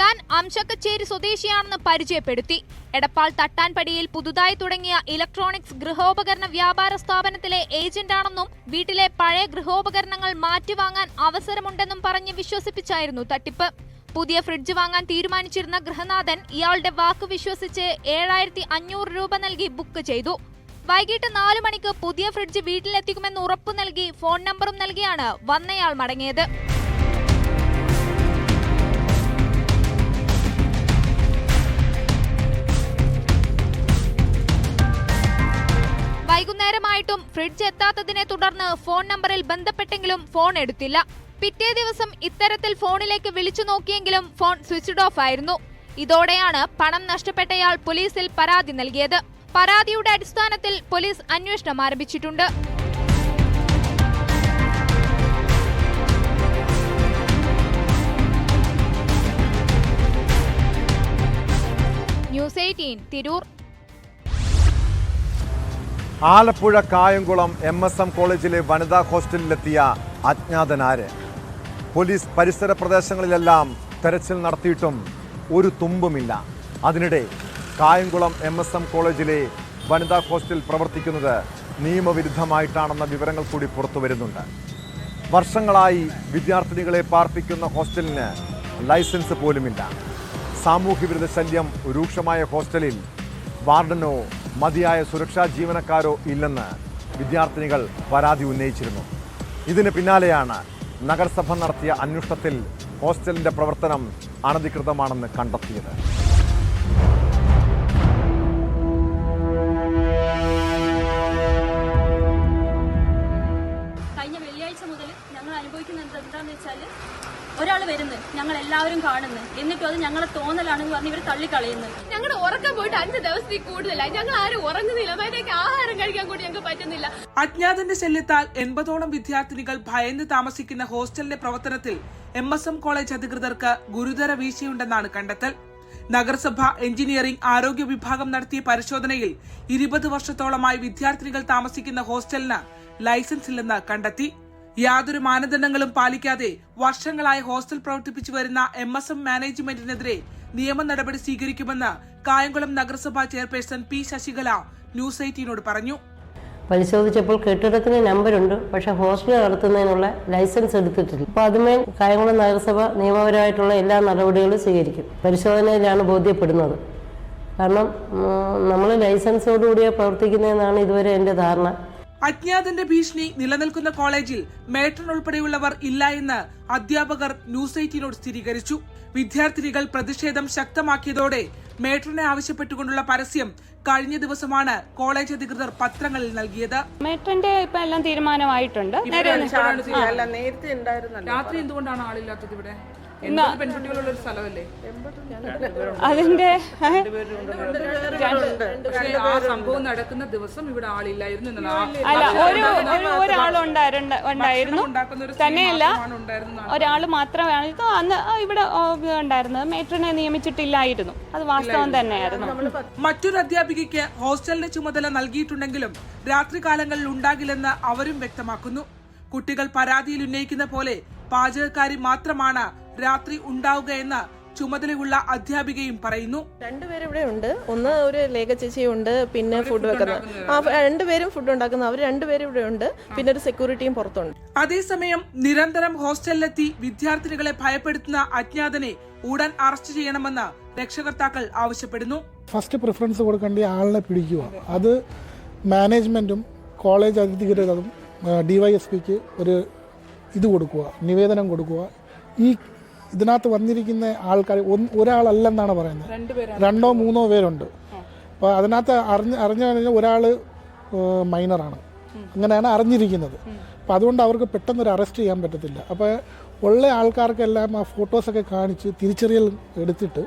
താൻ അംശക്കച്ചേരി സ്വദേശിയാണെന്ന് പരിചയപ്പെടുത്തി. എടപ്പാൾ തട്ടാൻപടിയിൽ പുതുതായി തുടങ്ങിയ ഇലക്ട്രോണിക്സ് ഗൃഹോപകരണ വ്യാപാര സ്ഥാപനത്തിലെ ഏജന്റാണെന്നും വീട്ടിലെ പഴയ ഗൃഹോപകരണങ്ങൾ മാറ്റിവാങ്ങാൻ അവസരമുണ്ടെന്നും പറഞ്ഞ് വിശ്വസിപ്പിച്ചായിരുന്നു തട്ടിപ്പ്. പുതിയ ഫ്രിഡ്ജ് വാങ്ങാൻ തീരുമാനിച്ചിരുന്ന ഗൃഹനാഥൻ ഇയാളുടെ വാക്ക് വിശ്വസിച്ച് ഏഴായിരത്തി അഞ്ഞൂറ് രൂപ നൽകി ബുക്ക് ചെയ്തു. വൈകിട്ട് നാലു മണിക്ക് പുതിയ ഫ്രിഡ്ജ് വീട്ടിലെത്തിക്കുമെന്ന് ഉറപ്പു നൽകി ഫോൺ നമ്പറും നൽകിയാണ് വന്നയാൾ മടങ്ങിയത്. വൈകുന്നേരമായിട്ടും ഫ്രിഡ്ജ് എത്താത്തതിനെ തുടർന്ന് ഫോൺ നമ്പറിൽ ബന്ധപ്പെട്ടെങ്കിലും ഫോൺ എടുത്തില്ല. പിറ്റേ ദിവസം ഇത്തരത്തിൽ ഫോണിലേക്ക് വിളിച്ചു നോക്കിയെങ്കിലും ഫോൺ സ്വിച്ച്ഡ് ഓഫ് ആയിരുന്നു. ഇതോടെയാണ് പണം നഷ്ടപ്പെട്ടയാൾ പോലീസിൽ പരാതി നൽകിയത്. പരാതിയുടെ അടിസ്ഥാനത്തിൽ പോലീസ് അന്വേഷണം ആരംഭിച്ചിട്ടുണ്ട്. News eighteen Tirur. Alappuzha Kayamkulam M S M കോളേജിലെ വനിതാ ഹോസ്റ്റലിലെത്തിയ അജ്ഞാതനാര്? പോലീസ് പരിസര പ്രദേശങ്ങളിലെല്ലാം തെരച്ചിൽ നടത്തിയിട്ടും ഒരു തുമ്പുമില്ല. അതിനിടെ കായംകുളം എം എസ് എം കോളേജിലെ വനിതാ ഹോസ്റ്റൽ പ്രവർത്തിക്കുന്നത് നിയമവിരുദ്ധമായിട്ടാണെന്ന വിവരങ്ങൾ കൂടി പുറത്തു വരുന്നുണ്ട്. വർഷങ്ങളായി വിദ്യാർത്ഥിനികളെ പാർപ്പിക്കുന്ന ഹോസ്റ്റലിന് ലൈസൻസ് പോലുമില്ല. സാമൂഹ്യവിരുദ്ധ ശല്യം രൂക്ഷമായ ഹോസ്റ്റലിൽ വാർഡനോ മതിയായ സുരക്ഷാ ജീവനക്കാരോ ഇല്ലെന്ന് വിദ്യാർത്ഥിനികൾ പരാതി ഉന്നയിച്ചിരുന്നു. ഇതിന് പിന്നാലെയാണ് നഗരസഭ നടത്തിയ അന്വേഷണത്തിൽ ഹോസ്റ്റലിന്റെ പ്രവർത്തനം അനധികൃതമാണെന്ന് കണ്ടെത്തിയത്. വരുന്നു. ഞങ്ങൾ എല്ലാവരും കാണുന്നു. എന്നിട്ടും അത് ഞങ്ങളെ തോന്നലാണെന്ന് പറഞ്ഞ് ഇവർ തള്ളിക്കളയുന്നു. ഞങ്ങൾ ഉറക്കം പോയിട്ട് അഞ്ച് ദിവസത്തിൽ കൂടുതലായി. ഞങ്ങൾ ആരും ഉറങ്ങുന്നില്ല. മര്യാദയ്ക്ക് ആഹാരം കഴിക്കാൻ കൂടി ഞങ്ങൾക്ക് പറ്റുന്നില്ല. അജ്ഞാതന്റെ ശല്യത്താൽ എൺപതോളം വിദ്യാർത്ഥിനികൾ ഭയന്ന് താമസിക്കുന്ന ഹോസ്റ്റലിന്റെ പ്രവർത്തനത്തിൽ എം എസ് എം കോളേജ് അധികൃതർക്ക് ഗുരുതര വീഴ്ചയുണ്ടെന്നാണ് കണ്ടെത്തൽ. നഗരസഭ എഞ്ചിനീയറിംഗ് ആരോഗ്യ വിഭാഗം നടത്തിയ പരിശോധനയിൽ ഇരുപത് വർഷത്തോളമായി വിദ്യാർത്ഥിനികൾ താമസിക്കുന്ന ഹോസ്റ്റലിന് ലൈസൻസ് ഇല്ലെന്ന് കണ്ടെത്തി. യാതൊരു മാനദണ്ഡങ്ങളും പാലിക്കാതെ വർഷങ്ങളായി ഹോസ്റ്റൽ പ്രവർത്തിപ്പിച്ചു വരുന്ന എം എസ് എം മാനേജ്മെന്റിനെതിരെ നിയമ നടപടി സ്വീകരിക്കുമെന്ന് കായംകുളം നഗരസഭാ ചെയർപേഴ്സൺ പി ശശികല ന്യൂസ് എയ്റ്റീനോട് പറഞ്ഞു. പരിശോധിച്ചപ്പോൾ കെട്ടിടത്തിന് നമ്പരുണ്ട് പക്ഷെ ഹോസ്റ്റൽ നടത്തുന്നതിനുള്ള ലൈസൻസ് എടുത്തിട്ടില്ല. അപ്പോൾ അതുമേ കായംകുളം നഗരസഭ നിയമപരമായിട്ടുള്ള എല്ലാ നടപടികളും സ്വീകരിക്കും. പരിശോധനയിലാണ് ബോധ്യപ്പെടുന്നത്. കാരണം നമ്മൾ ലൈസൻസോടുകൂടിയാണ് പ്രവർത്തിക്കുന്നതെന്നാണ് ഇതുവരെ എന്റെ ധാരണ. അജ്ഞാതന്റെ ഭീഷണി നിലനിൽക്കുന്ന കോളേജിൽ മേട്രൻ ഉൾപ്പെടെയുള്ളവർ ഇല്ല എന്ന് അധ്യാപകർ ന്യൂസ് എയ്റ്റീനോട് സ്ഥിരീകരിച്ചു. വിദ്യാർത്ഥിനികൾ പ്രതിഷേധം ശക്തമാക്കിയതോടെ മേട്രനെ ആവശ്യപ്പെട്ടുകൊണ്ടുള്ള പരസ്യം കഴിഞ്ഞ ദിവസമാണ് കോളേജ് അധികൃതർ പത്രങ്ങളിൽ നൽകിയത്. മേട്രന്റെ ഇപ്പൊ എല്ലാം തീരുമാനമായിട്ടുണ്ട്. രാത്രി എന്തുകൊണ്ടാണ് ആളില്ലാത്തത് ഇവിടെ? പെൺകുട്ടികളുള്ള ഒരു സ്ഥലമല്ലേ? അതിന്റെ പക്ഷേ ആ സംഭവം നടക്കുന്ന ദിവസം ഇവിടെ ആളില്ലായിരുന്നു എന്നതാണ് അല്ല ഒരു ഒരു ഒരാളുണ്ടായിരുന്നു ഉണ്ടായിരുന്നു തന്നെയല്ല ഒരാൾ മാത്രമാണ് അന്ന് ഇവിടെ ഉണ്ടായിരുന്നത് മേട്രനെ നിയമിച്ചിട്ടില്ലായിരുന്നു. അത് വാസ്തവം തന്നെയായിരുന്നു. മറ്റൊരു അധ്യാപികയ്ക്ക് ഹോസ്റ്റലിന്റെ ചുമതല നൽകിയിട്ടുണ്ടെങ്കിലും രാത്രികാലങ്ങളിൽ ഉണ്ടാകില്ലെന്ന് അവരും വ്യക്തമാക്കുന്നു. കുട്ടികൾ പരാതിയിൽ ഉന്നയിക്കുന്ന പോലെ പാചകക്കാരി മാത്രമാണ് രാത്രി ഉണ്ടാവുകയെന്ന് ചുമതലയുള്ള അധ്യാപികയും പറയുന്നു. രണ്ടുപേരും ഇവിടെ ഉണ്ട് ഒന്ന് ഒരു ലേഖ ചേച്ചിയുണ്ട് പിന്നെ ഫുഡ് വെക്കുന്നത് ആ രണ്ടുപേരും ഫുഡ് ഉണ്ടാക്കുന്നത് അവർ രണ്ടുപേരും ഇവിടെ ഉണ്ട് പിന്നെ ഒരു സെക്യൂരിറ്റിയും പുറത്തുണ്ട്. അതേസമയം നിരന്തരം ഹോസ്റ്റലിലെത്തി വിദ്യാർത്ഥിനികളെ ഭയപ്പെടുത്തുന്ന അജ്ഞാതനെ ഉടൻ അറസ്റ്റ് ചെയ്യണമെന്ന് രക്ഷകർത്താക്കൾ ആവശ്യപ്പെടുന്നു. ഫസ്റ്റ് പ്രിഫറൻസ് കൊടുക്കേണ്ട ആളിനെ പിടിക്കുക. അത് മാനേജ്മെന്റും കോളേജ് അധികൃതരും ഡിവൈഎസ്പിക്ക് ഒരു ഇത് കൊടുക്കുക. നിവേദനം കൊടുക്കുക. ഈ ഇതിനകത്ത് വന്നിരിക്കുന്ന ആൾക്കാർ ഒരാളല്ലെന്നാണ് പറയുന്നത്. രണ്ടോ മൂന്നോ പേരുണ്ട്. അപ്പോൾ അതിനകത്ത് അറിഞ്ഞ് അറിഞ്ഞു കഴിഞ്ഞാൽ ഒരാൾ മൈനറാണ്. അങ്ങനെയാണ് അറിഞ്ഞിരിക്കുന്നത്. അപ്പോൾ അതുകൊണ്ട് അവർക്ക് പെട്ടെന്ന് ഒരു അറസ്റ്റ് ചെയ്യാൻ പറ്റത്തില്ല. അപ്പോൾ ഉള്ള ആൾക്കാർക്കെല്ലാം ആ ഫോട്ടോസൊക്കെ കാണിച്ച് തിരിച്ചറിയൽ എടുത്തിട്ട്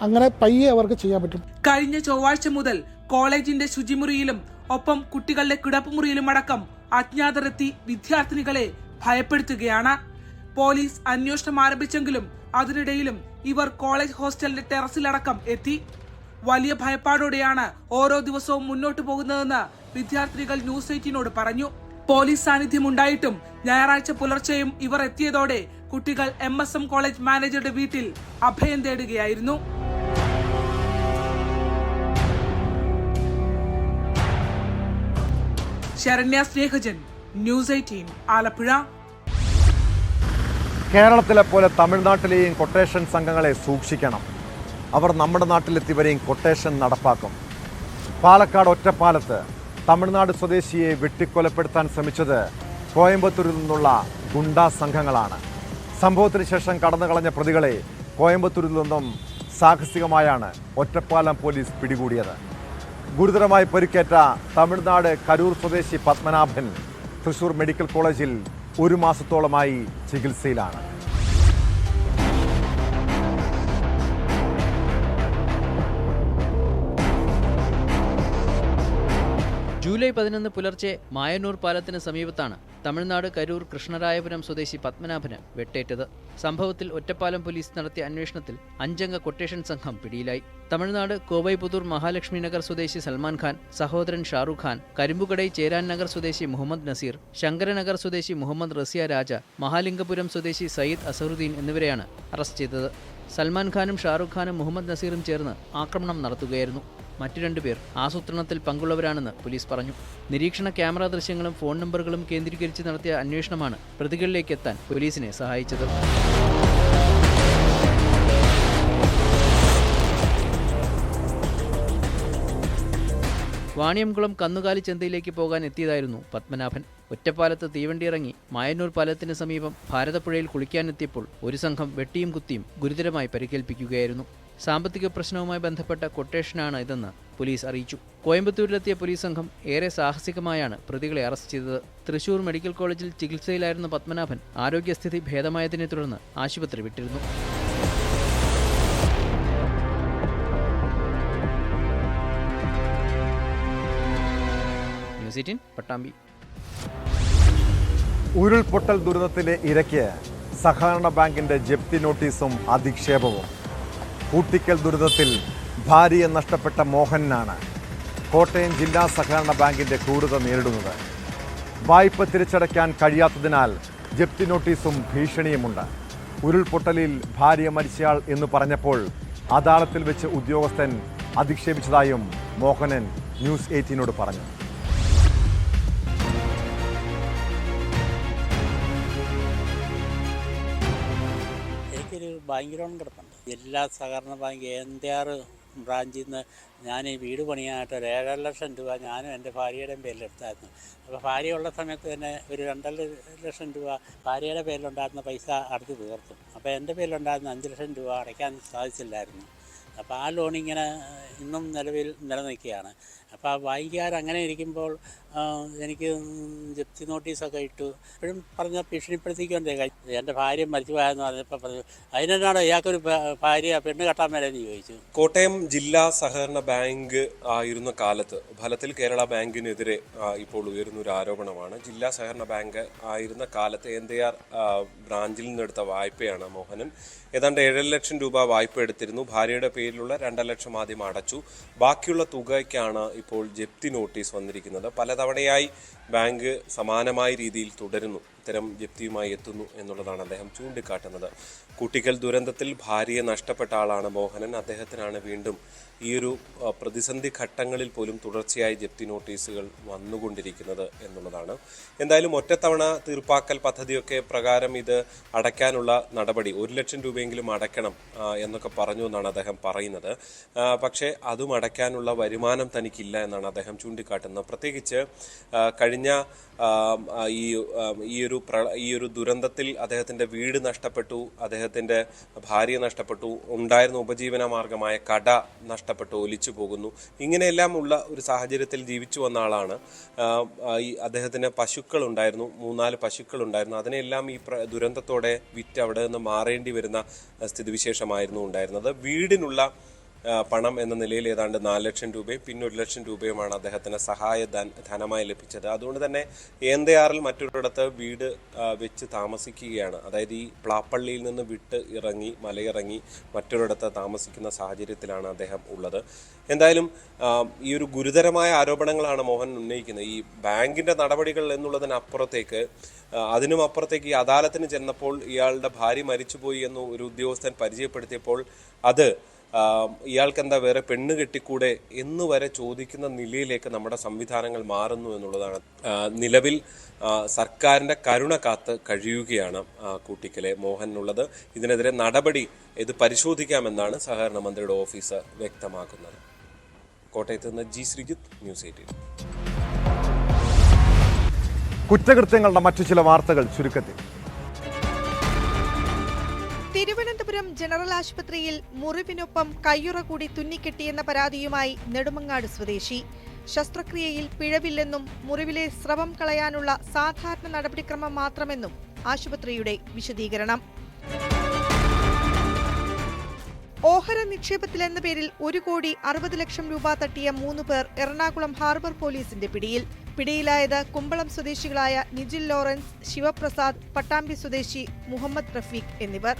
അങ്ങനെ പയ്യെ അവർക്ക് ചെയ്യാൻ പറ്റും. കഴിഞ്ഞ ചൊവ്വാഴ്ച മുതൽ കോളേജിന്റെ ശുചിമുറിയിലും ഒപ്പം കുട്ടികളുടെ കിടപ്പുമുറിയിലും അടക്കം അജ്ഞാതരെത്തി വിദ്യാർത്ഥിനികളെ ഭയപ്പെടുത്തുകയാണ് പോലീസ് അന്വേഷണം ആരംഭിച്ചെങ്കിലും അതിനിടയിലും ഇവർ കോളേജ് ഹോസ്റ്റലിന്റെ ടെറസിലടക്കം എത്തി. വലിയ ഭയപ്പാടോടെയാണ് ഓരോ ദിവസവും മുന്നോട്ടു പോകുന്നതെന്ന് വിദ്യാർത്ഥികൾ ന്യൂസ് എയ്റ്റീനോട് പറഞ്ഞു. പോലീസ് സാന്നിധ്യം ഉണ്ടായിട്ടും ഞായറാഴ്ച പുലർച്ചെയും ഇവർ എത്തിയതോടെ കുട്ടികൾ എം എസ് എം കോളേജ് മാനേജറുടെ വീട്ടിൽ അഭയം തേടുകയായിരുന്നു. Saranya Snehajan news eighteen Alappuzha. കേരളത്തിലെ പോലെ തമിഴ്നാട്ടിലെയും കൊട്ടേഷൻ സംഘങ്ങളെ സൂക്ഷിക്കണം. അവർ നമ്മുടെ നാട്ടിലെത്തിവരെയും കൊട്ടേഷൻ നടപ്പാക്കും. പാലക്കാട് ഒറ്റപ്പാലത്ത് തമിഴ്നാട് സ്വദേശിയെ വെട്ടിക്കൊലപ്പെടുത്താൻ ശ്രമിച്ചത് കോയമ്പത്തൂരിൽ നിന്നുള്ള ഗുണ്ടാ സംഘങ്ങളാണ്. സംഭവത്തിന് ശേഷം കടന്നു കളഞ്ഞ പ്രതികളെ കോയമ്പത്തൂരിൽ നിന്നും സാഹസികമായാണ് ഒറ്റപ്പാലം പോലീസ് പിടികൂടിയത്. ഗുരുതരമായി പരിക്കേറ്റ തമിഴ്നാട് കരൂർ സ്വദേശി പത്മനാഭൻ തൃശൂർ മെഡിക്കൽ കോളേജിൽ ഒരു മാസത്തോളമായി ചികിത്സയിലാണ്. ജൂലൈ പതിനൊന്ന് പുലർച്ചെ മായനൂർ പാലത്തിന് സമീപത്താണ് തമിഴ്നാട് കരൂർ കൃഷ്ണരായപുരം സ്വദേശി പത്മനാഭന് വെട്ടേറ്റത്. സംഭവത്തിൽ ഒറ്റപ്പാലം പോലീസ് നടത്തിയ അന്വേഷണത്തിൽ അഞ്ചംഗ കൊട്ടേഷൻ സംഘം പിടിയിലായി. തമിഴ്നാട് കോവൈപുതൂർ മഹാലക്ഷ്മി നഗർ സ്വദേശി സൽമാൻ ഖാൻ സഹോദരൻ ഷാറുഖ് ഖാൻ കരിമ്പുകടൈ ചേരാൻ നഗർ സ്വദേശി മുഹമ്മദ് നസീർ ശങ്കരനഗർ സ്വദേശി മുഹമ്മദ് റസിയ രാജ മഹാലിംഗപുരം സ്വദേശി സയ്യിദ് അസറുദ്ദീൻ എന്നിവരെയാണ് അറസ്റ്റ് ചെയ്തത്. സൽമാൻ ഖാനും ഷാറുഖ് ഖാനും മുഹമ്മദ് നസീറും ചേർന്ന് ആക്രമണം നടത്തുകയായിരുന്നു. മറ്റു രണ്ടുപേർ ആസൂത്രണത്തിൽ പങ്കുള്ളവരാണെന്ന് പോലീസ് പറഞ്ഞു. നിരീക്ഷണ ക്യാമറ ദൃശ്യങ്ങളും ഫോൺ നമ്പറുകളും കേന്ദ്രീകരിച്ച് നടത്തിയ അന്വേഷണമാണ് പ്രതികളിലേക്ക് എത്താൻ പോലീസിനെ സഹായിച്ചത്. വാണിയംകുളം കന്നുകാലി ചന്തയിലേക്ക് പോകാൻ എത്തിയതായിരുന്നു പത്മനാഭൻ. ഒറ്റപ്പാലത്ത് തീവണ്ടി ഇറങ്ങി മായന്നൂർ പാലത്തിന് സമീപം ഭാരതപ്പുഴയിൽ കുളിക്കാനെത്തിയപ്പോൾ ഒരു സംഘം വെട്ടിയും കുത്തിയും ഗുരുതരമായി പരിക്കേൽപ്പിക്കുകയായിരുന്നു. സാമ്പത്തിക പ്രശ്നവുമായി ബന്ധപ്പെട്ട കൊട്ടേഷനാണ് ഇതെന്ന് പോലീസ് അറിയിച്ചു. കോയമ്പത്തൂരിലെത്തിയ പോലീസ് സംഘം ഏറെ സാഹസികമായാണ് പ്രതികളെ അറസ്റ്റ് ചെയ്തത്. തൃശൂർ മെഡിക്കൽ കോളേജിൽ ചികിത്സയിലായിരുന്ന പത്മനാഭൻ ആരോഗ്യസ്ഥിതി ഭേദമായതിനെ തുടർന്ന് ആശുപത്രി വിട്ടിരുന്നു. പട്ടാമ്പി. ഉരുൾപൊട്ടൽ ദുരിതത്തിലെ ഇരയ്ക്ക് സഹകരണ ബാങ്കിന്റെ ജപ്തി നോട്ടീസും അധിക്ഷേപവും. കൂട്ടിക്കൽ ദുരിതത്തിൽ ഭാര്യയെ നഷ്ടപ്പെട്ട മോഹനാണ് കോട്ടയം ജില്ലാ സഹകരണ ബാങ്കിന്റെ ക്രൂരത നേരിടുന്നത്. വായ്പ തിരിച്ചടയ്ക്കാൻ കഴിയാത്തതിനാൽ ജപ്തി നോട്ടീസും ഭീഷണിയുമുണ്ട്. ഉരുൾപൊട്ടലിൽ ഭാര്യ മരിച്ചയാൾ എന്ന് പറഞ്ഞപ്പോൾ അദാലത്തിൽ വെച്ച് ഉദ്യോഗസ്ഥൻ അധിക്ഷേപിച്ചതായും മോഹനൻ ന്യൂസ് എയ്റ്റീനോട് പറഞ്ഞു. എനിക്കൊരു ബാങ്ക് ലോൺ ജില്ലാ സഹകരണ ബാങ്ക് ആർ ബ്രാഞ്ചിൽ നിന്ന് ഞാൻ ഈ വീട് പണിയാനായിട്ട് ഒരു ഏഴര ലക്ഷം രൂപ ഞാനും എന്റെ ഭാര്യയുടെയും പേരിലെടുത്തായിരുന്നു അപ്പോൾ ഭാര്യ ഉള്ള സമയത്ത് തന്നെ ഒരു രണ്ടര ലക്ഷം രൂപ ഭാര്യയുടെ പേരിലുണ്ടായിരുന്ന പൈസ അടച്ചു തീർത്തു. അപ്പോൾ എന്റെ പേരിലുണ്ടായിരുന്ന അഞ്ച് ലക്ഷം രൂപ അടയ്ക്കാൻ സാധിച്ചില്ലായിരുന്നു. അപ്പോൾ ആ ലോൺ ഇങ്ങനെ ഇന്നും നിലവിൽ നിലനിൽക്കുകയാണ്. അപ്പോൾ ആ വായിക്കാർ അങ്ങനെ ഇരിക്കുമ്പോൾ എനിക്ക് ജപ്തി നോട്ടീസൊക്കെ ഇട്ടു. ഇപ്പോഴും പറഞ്ഞ ഭീഷണിപ്പെടുത്തിക്കൊണ്ടേ എന്റെ ഭാര്യ മരിച്ചു പോയെന്ന് പറഞ്ഞപ്പോൾ പറഞ്ഞു അതിനെന്നാണോ ഇയാൾക്കൊരു ഭാര്യ പെണ്ണ് കെട്ടാൻ മേലെന്ന് ചോദിച്ചു. കോട്ടയം ജില്ലാ സഹകരണ ബാങ്ക് ആയിരുന്ന കാലത്ത് ഫലത്തിൽ കേരള ബാങ്കിനെതിരെ ഇപ്പോൾ ഉയരുന്ന ഒരു ആരോപണമാണ്. ജില്ലാ സഹകരണ ബാങ്ക് ആയിരുന്ന കാലത്ത് എൻ ദി ആർ ബ്രാഞ്ചിൽ നിന്നെടുത്ത വായ്പയാണ് മോഹനൻ. ഏതാണ്ട് ഏഴര ലക്ഷം രൂപ വായ്പ എടുത്തിരുന്നു. ഭാര്യയുടെ പേരിലുള്ള രണ്ടര ലക്ഷം ആദ്യം അടച്ചു. ബാക്കിയുള്ള തുകയ്ക്കാണ് ഇപ്പോൾ ജപ്തി നോട്ടീസ് വന്നിരിക്കുന്നത്. പലതവണയായി ബാങ്ക് സമാനമായ രീതിയിൽ തുടരുന്നു. ഇത്തരം ജപ്തിയുമായി എത്തുന്നു എന്നുള്ളതാണ് അദ്ദേഹം ചൂണ്ടിക്കാട്ടുന്നത്. കുട്ടികൾ ദുരന്തത്തിൽ ഭാര്യയെ നഷ്ടപ്പെട്ട ആളാണ് മോഹനൻ. അദ്ദേഹത്തിനാണ് വീണ്ടും ഈ ഒരു പ്രതിസന്ധി ഘട്ടങ്ങളിൽ പോലും തുടർച്ചയായി ജപ്തി നോട്ടീസുകൾ വന്നുകൊണ്ടിരിക്കുന്നത് എന്നുള്ളതാണ്. എന്തായാലും ഒറ്റത്തവണ തീർപ്പാക്കൽ പദ്ധതിയൊക്കെ പ്രകാരം ഇത് അടയ്ക്കാനുള്ള നടപടി ഒരു ലക്ഷം രൂപയെങ്കിലും അടയ്ക്കണം എന്നൊക്കെ പറഞ്ഞു എന്നാണ് അദ്ദേഹം പറയുന്നത്. പക്ഷേ അതും അടയ്ക്കാനുള്ള വരുമാനം തനിക്കില്ല എന്നാണ് അദ്ദേഹം ചൂണ്ടിക്കാട്ടുന്നത്. പ്രത്യേകിച്ച് കഴിഞ്ഞ ഈ ഈ ഒരു പ്ര ഈ ഒരു ദുരന്തത്തിൽ അദ്ദേഹത്തിന്റെ വീട് നഷ്ടപ്പെട്ടു അദ്ദേഹത്തിന്റെ ഭാര്യ നഷ്ടപ്പെട്ടു ഉണ്ടായിരുന്ന ഉപജീവന മാർഗമായ കട നഷ്ടപ്പെട്ടു. ഒലിച്ചു പോകുന്നു. ഇങ്ങനെയെല്ലാം ഉള്ള ഒരു സാഹചര്യത്തിൽ ജീവിച്ചു വന്ന ആളാണ്. ഈ അദ്ദേഹത്തിന് പശുക്കളുണ്ടായിരുന്നു മൂന്നാൽ പശുക്കളുണ്ടായിരുന്നു. അതിനെല്ലാം ഈ ദുരന്തത്തോടെ വിറ്റ് അവിടെ നിന്ന് മാറേണ്ടി വരുന്ന സ്ഥിതിവിശേഷമായിരുന്നു ഉണ്ടായിരുന്നത്. വീടിനുള്ള പണം എന്ന നിലയിൽ ഏതാണ്ട് നാല് ലക്ഷം രൂപയും പിന്നെ ഒരു ലക്ഷം രൂപയുമാണ് അദ്ദേഹത്തിന് സഹായ ധനമായി ലഭിച്ചത്. അതുകൊണ്ട് തന്നെ ഏന്തയാറിൽ മറ്റൊരിടത്ത് വീട് വെച്ച് താമസിക്കുകയാണ്. അതായത് ഈ പ്ലാപ്പള്ളിയിൽ നിന്ന് വിട്ട് ഇറങ്ങി മലയിറങ്ങി മറ്റൊരിടത്ത് താമസിക്കുന്ന സാഹചര്യത്തിലാണ് അദ്ദേഹം ഉള്ളത്. എന്തായാലും ഈ ഒരു ഗുരുതരമായ ആരോപണങ്ങളാണ് മോഹൻ ഉന്നയിക്കുന്നത്. ഈ ബാങ്കിന്റെ നടപടികൾ എന്നുള്ളതിനപ്പുറത്തേക്ക് അതിനും അപ്പുറത്തേക്ക് ഈ അദാലത്തിന് ചെന്നപ്പോൾ ഇയാളുടെ ഭാര്യ മരിച്ചുപോയി എന്ന് ഒരു ഉദ്യോഗസ്ഥൻ പരിചയപ്പെടുത്തിയപ്പോൾ അത് ആ, ഇയാൾക്ക് എന്താ വേറെ പെണ്ണ് കെട്ടിക്കൂടെ എന്ന് വരെ ചോദിക്കുന്ന നിലയിലേക്ക് നമ്മുടെ സംവിധാനങ്ങൾ മാറുന്നു എന്നുള്ളതാണ്. നിലവിൽ സർക്കാരിന്റെ സർക്കാരിന്റെ കരുണ കാത്ത് കഴിയുകയാണ് ആ, കൂട്ടിക്കലെ മോഹനുള്ളത്. ഇതിനെതിരെ നടപടി ഇത് പരിശോധിക്കാമെന്നാണ് സഹകരണ മന്ത്രിയുടെ ഓഫീസ് വ്യക്തമാക്കുന്നത്. കോട്ടയത്ത് നിന്ന് ജി ശ്രീജിത്ത് ന്യൂസ് എയ്റ്റീൻ. കുറ്റകൃത്യങ്ങളുടെ മറ്റു ചില വാർത്തകൾ ചുരുക്കത്തിൽ. തിരുവനന്തപുരം ജനറൽ ആശുപത്രിയിൽ മുറിവിനൊപ്പം കയ്യുറ കൂടി തുന്നിക്കെട്ടിയെന്ന പരാതിയുമായി നെടുമങ്ങാട് സ്വദേശി. ശസ്ത്രക്രിയയിൽ പിഴവില്ലെന്നും മുറിവിലെ സ്രവം കളയാനുള്ള സാധാരണ നടപടിക്രമം മാത്രമെന്നും ആശുപത്രിയുടെ വിശദീകരണം. ഓഹര നിക്ഷേപത്തിൽ എന്ന പേരിൽ ഒരു കോടി അറുപത് ലക്ഷം രൂപ തട്ടിയ മൂന്ന് പേർ എറണാകുളം ഹാർബർ പോലീസിന്റെ പിടിയിൽ. പിടിയിലായത് കുമ്പളം സ്വദേശികളായ നിജിൽ ലോറൻസ് ശിവപ്രസാദ് പട്ടാമ്പി സ്വദേശി മുഹമ്മദ് റഫീഖ് എന്നിവർ.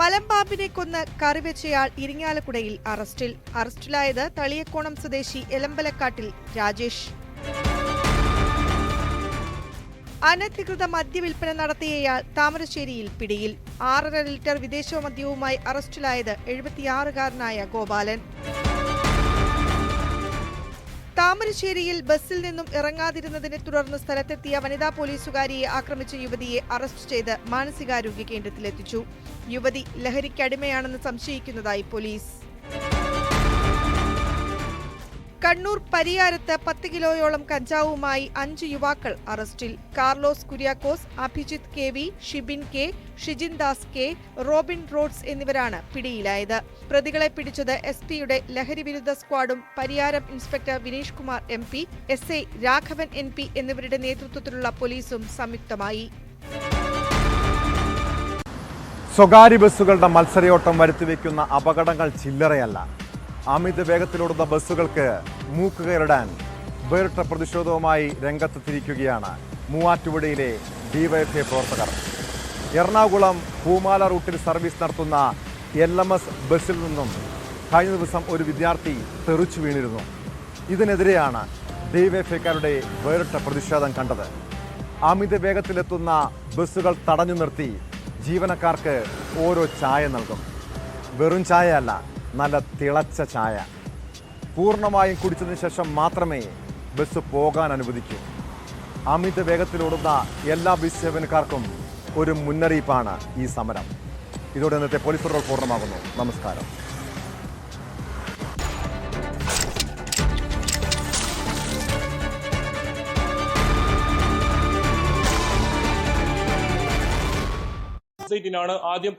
മലമ്പാമ്പിനെ കൊന്ന് കറിവെച്ചയാൾ ഇരിങ്ങാലക്കുടയിൽ അറസ്റ്റിൽ. അറസ്റ്റിലായത് തളിയക്കോണം സ്വദേശി എലമ്പലക്കാട്ടിൽ രാജേഷ്. അനധികൃത മദ്യവിൽപ്പന നടത്തിയയാൾ താമരശ്ശേരിയിൽ പിടിയിൽ. ആറര ലിറ്റർ വിദേശ മദ്യവുമായി അറസ്റ്റിലായത് എഴുപത്തിയാറുകാരനായ ഗോപാലൻ. താമരശ്ശേരിയിൽ ബസ്സിൽ നിന്നും ഇറങ്ങാതിരുന്നതിനെ തുടർന്ന് സ്ഥലത്തെത്തിയ വനിതാ പോലീസുകാരിയെ ആക്രമിച്ച യുവതിയെ അറസ്റ്റ് ചെയ്ത് മാനസികാരോഗ്യ കേന്ദ്രത്തിലെത്തിച്ചു. യുവതി ലഹരിക്കടിമയാണെന്ന് സംശയിക്കുന്നതായി പോലീസ്. കണ്ണൂർ പരിയാരത്ത് പത്ത് കിലോയോളം കഞ്ചാവുമായി അഞ്ച് യുവാക്കൾ അറസ്റ്റിൽ. Carlos Kuriakose Abhijith K V Shibin K Shijin Das K Robin Rhodes എന്നിവരാണ് പിടിയിലായത്. പ്രതികളെ പിടിച്ചത് എസ് പിയുടെ ലഹരിവിരുദ്ധ സ്ക്വാഡും Pariyaram inspector Vineesh Kumar M P S I Raghavan N P എന്നിവരുടെ നേതൃത്വത്തിലുള്ള പോലീസും സംയുക്തമായി. സ്വകാര്യ ബസ്സുകളുടെ മത്സരയോട്ടം വരുത്തിവെക്കുന്ന അപകടങ്ങൾ ചില്ലറയല്ല. അമിത വേഗത്തിലോടുന്ന ബസ്സുകൾക്ക് മൂക്കുകയറിടാൻ വേറിട്ട പ്രതിഷേധവുമായി രംഗത്തെത്തിയിരിക്കുകയാണ് മൂവാറ്റുപുഴയിലെ ഡിവൈഎഫ്ഐ പ്രവർത്തകർ. എറണാകുളം പൂമാല റൂട്ടിൽ സർവീസ് നടത്തുന്ന എൽ എം എസ് ബസ്സിൽ നിന്നും കഴിഞ്ഞ ദിവസം ഒരു വിദ്യാർത്ഥി തെറിച്ചു വീണിരുന്നു. ഇതിനെതിരെയാണ് ഡിവൈഎഫ്ഐക്കാരുടെ വേറിട്ട പ്രതിഷേധം കണ്ടത്. അമിത വേഗത്തിലെത്തുന്ന ബസ്സുകൾ തടഞ്ഞു നിർത്തി ജീവനക്കാർക്ക് ഓരോ ചായ നൽകും. വെറും ചായ അല്ല നല്ല തിളച്ച ചായ. പൂർണമായും കുടിച്ചതിന് ശേഷം മാത്രമേ ബസ് പോകാൻ അനുവദിക്കൂ. അമിത വേഗത്തിലോടുന്ന എല്ലാ ബസ് സേവനക്കാർക്കും ഒരു മുന്നറിയിപ്പാണ് ഈ സമരം. ഇതോടെ ഇന്നത്തെ പോലീസ് പട്രോൾ പൂർണമാകുന്നു. നമസ്കാരം. ാണ് ആദ്യം